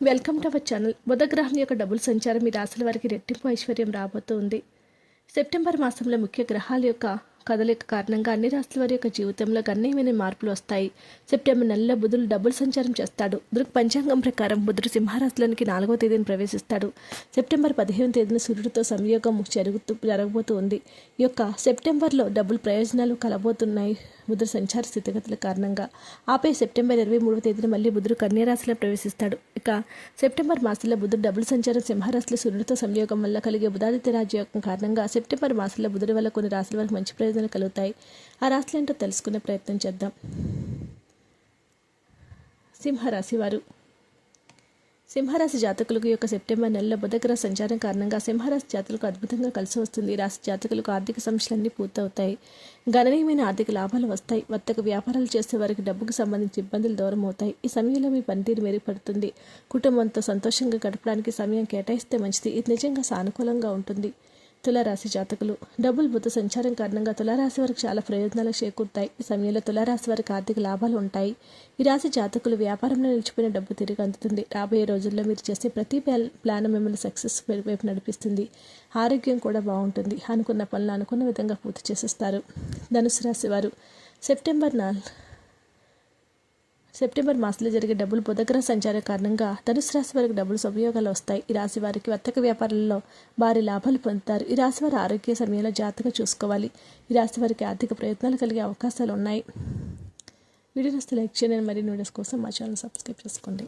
Welcome to our channel బుధగ్రహం యొక్క double సంచారం మీ రాశుల వారికి రెట్టింపు ఐశ్వర్యం రాబోతుంది. సెప్టెంబర్ మాసంలో ముఖ్య గ్రహాల యొక్క కదలిక కారణంగా అన్ని రాశుల వారి యొక్క జీవితంలో గణనీయమైన మార్పులు వస్తాయి. సెప్టెంబర్ నెలలో బుధుడు డబుల్ సంచారం చేస్తాడు. దృక్ పంచాంగం ప్రకారం బుధుడు సింహరాశిలోనికి నాలుగో తేదీన ప్రవేశిస్తాడు. సెప్టెంబర్ పదిహేను తేదీన సూర్యుడితో సంయోగం జరుగుతూ జరగబోతూ ఉంది ఈ యొక్క సెప్టెంబర్లో డబుల్ ప్రయోజనాలు కలబోతున్నాయి బుధుడు సంచార స్థితిగతుల కారణంగా. ఆపై సెప్టెంబర్ ఇరవై మూడవ తేదీన మళ్ళీ బుధుడు కన్యారాశిలో ప్రవేశిస్తాడు. ఇక సెప్టెంబర్ మాసంలో బుధుడు డబుల్ సంచారం సింహరాశిలో సూర్యుడితో సంయోగం వల్ల కలిగే బుధాదిత్య రాజ్యోగం కారణంగా సెప్టెంబర్ మాసంలో బుధుడి వల్ల కొన్ని రాశుల వరకు మంచి ప్రయోజనాలు కలుగుతాయి. ఆ రాశులు ఏంటో తెలుసుకునే ప్రయత్నం చేద్దాం. సింహరాశి వారు సింహరాశి జాతకులకు యొక్క సెప్టెంబర్ నెలలో బుధగ్రహ సంచారం కారణంగా సింహరాశి జాతకులకు అద్భుతంగా కలిసి వస్తుంది. రాశి జాతకులకు ఆర్థిక సమస్యలన్నీ పూర్తవుతాయి. గణనీయమైన ఆర్థిక లాభాలు వస్తాయి. వర్తక వ్యాపారాలు చేసే వారికి డబ్బుకు సంబంధించి ఇబ్బందులు దూరం అవుతాయి. ఈ సమయంలో మీ పనితీరు మెరుగుపడుతుంది. కుటుంబంతో సంతోషంగా గడపడానికి సమయం కేటాయిస్తే మంచిది. ఇది నిజంగా సానుకూలంగా ఉంటుంది. తులారాశి జాతకులు. డబుల్ బుద్ధ సంచారం కారణంగా తులారాశి వారికి చాలా ప్రయోజనాలు చేకూరుతాయి. ఈ సమయంలో తులారాశి వారికి ఆర్థిక లాభాలు ఉంటాయి. ఈ రాశి జాతకులు వ్యాపారంలో నిలిచిపోయిన డబ్బు తిరిగి అందుతుంది. రాబోయే రోజుల్లో మీరు చేసే ప్రతి ప్లాన్ మిమ్మల్ని సక్సెస్ వైపు నడిపిస్తుంది. ఆరోగ్యం కూడా బాగుంటుంది. అనుకున్న పనులు అనుకున్న విధంగా పూర్తి చేసేస్తారు. ధనుసు రాశి వారు సెప్టెంబర్ నాలుగు సెప్టెంబర్ మాసంలో జరిగే డబ్బులు బుధగ్రహ సంచారం కారణంగా ధనుసు రాశి వారికి డబ్బులు ఉపయోగాలు వస్తాయి. ఈ రాశి వారికి వర్తక వ్యాపారాల్లో భారీ లాభాలు పొందుతారు. ఈ రాశి వారి ఆరోగ్య సమయంలో జాగ్రత్తగా చూసుకోవాలి. ఈ రాశి వారికి ఆర్థిక ప్రయత్నాలు కలిగే అవకాశాలు ఉన్నాయి. వీడియో నస్తే లైక్ చేయండి. మరియు వీడియోస్ కోసం మా ఛానల్ సబ్స్క్రైబ్ చేసుకోండి.